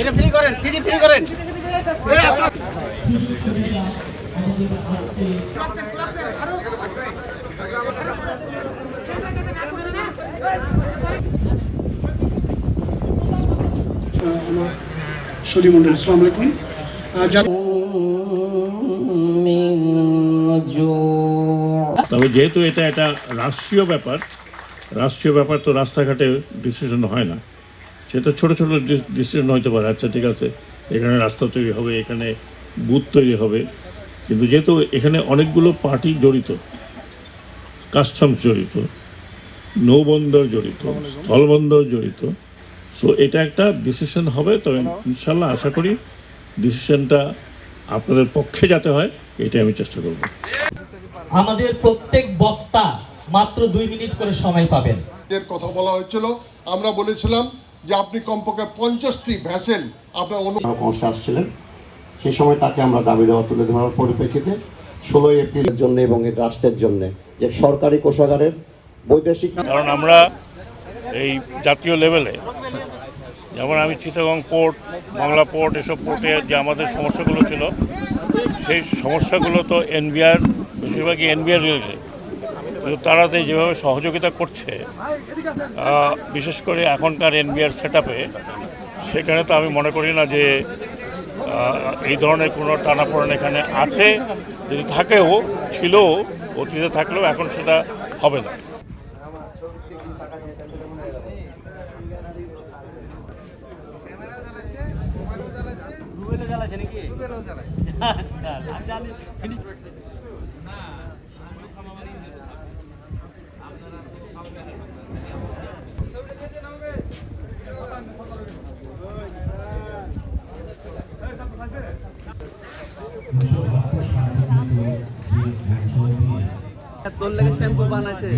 এটা ফ্রি করেন CD free করেন। সলি মন্ডল আসসালামু আলাইকুম। তবে যেহেতু এটা একটা রাষ্ট্রীয় ব্যাপার রাষ্ট্রীয় ব্যাপার তো রাস্তাঘাটে ডিসিশন হয় না। সেটা ছোটো ছোট ডিসিশন হতে পারে। আচ্ছা ঠিক আছে এখানে রাস্তা তৈরি হবে এখানে বুথ তৈরি হবে। কিন্তু যেহেতু এখানে অনেকগুলো পার্টি জড়িত কাস্টমস জড়িত নৌবন্দর জড়িত স্থলবন্দর জড়িত সো এটা একটা ডিসিশন হবে। তবে ইনশাল্লাহ আশা করি ডিসিশনটা আপনাদের পক্ষে যাতে হয় এটাই আমি চেষ্টা করব। আমাদের প্রত্যেক বক্তা মাত্র দুই মিনিট করে সময় পাবেন। কথা বলা হয়েছিল। আমরা বলেছিলাম যে আপনি কমপক্ষে পঞ্চাশটি ভ্যাসেল আপনার অনু পরামর্শে আসছিলেন। সেই সময় তাকে আমরা দাবি দেওয়া তুলে ধরার পরিপ্রেক্ষিতে। ষোলোই এপ্রিলের জন্য এবং এই রাষ্ট্রের জন্য যে সরকারি কোষাগারের বৈদেশিক কারণ আমরা এই জাতীয় লেভেলে যেমন আমি চিটাগং পোর্ট বাংলা পোর্ট এসব পোর্টে যে আমাদের সমস্যাগুলো ছিল সেই সমস্যাগুলো তো এনবিআর বেশিরভাগই এনবিআর রিলেটেড তারা যেভাবে সহযোগিতা করছে বিশেষ করে এখনকার এনবিআর সেট সেখানে তো আমি মনে করি না যে এই ধরনের কোনো টানাপোড়েন এখানে আছে। যদি থাকেও ছিল অতীতে থাকলেও এখন সেটা হবে না। তোর লেগে শ্যাম্পু বানাচ্ছে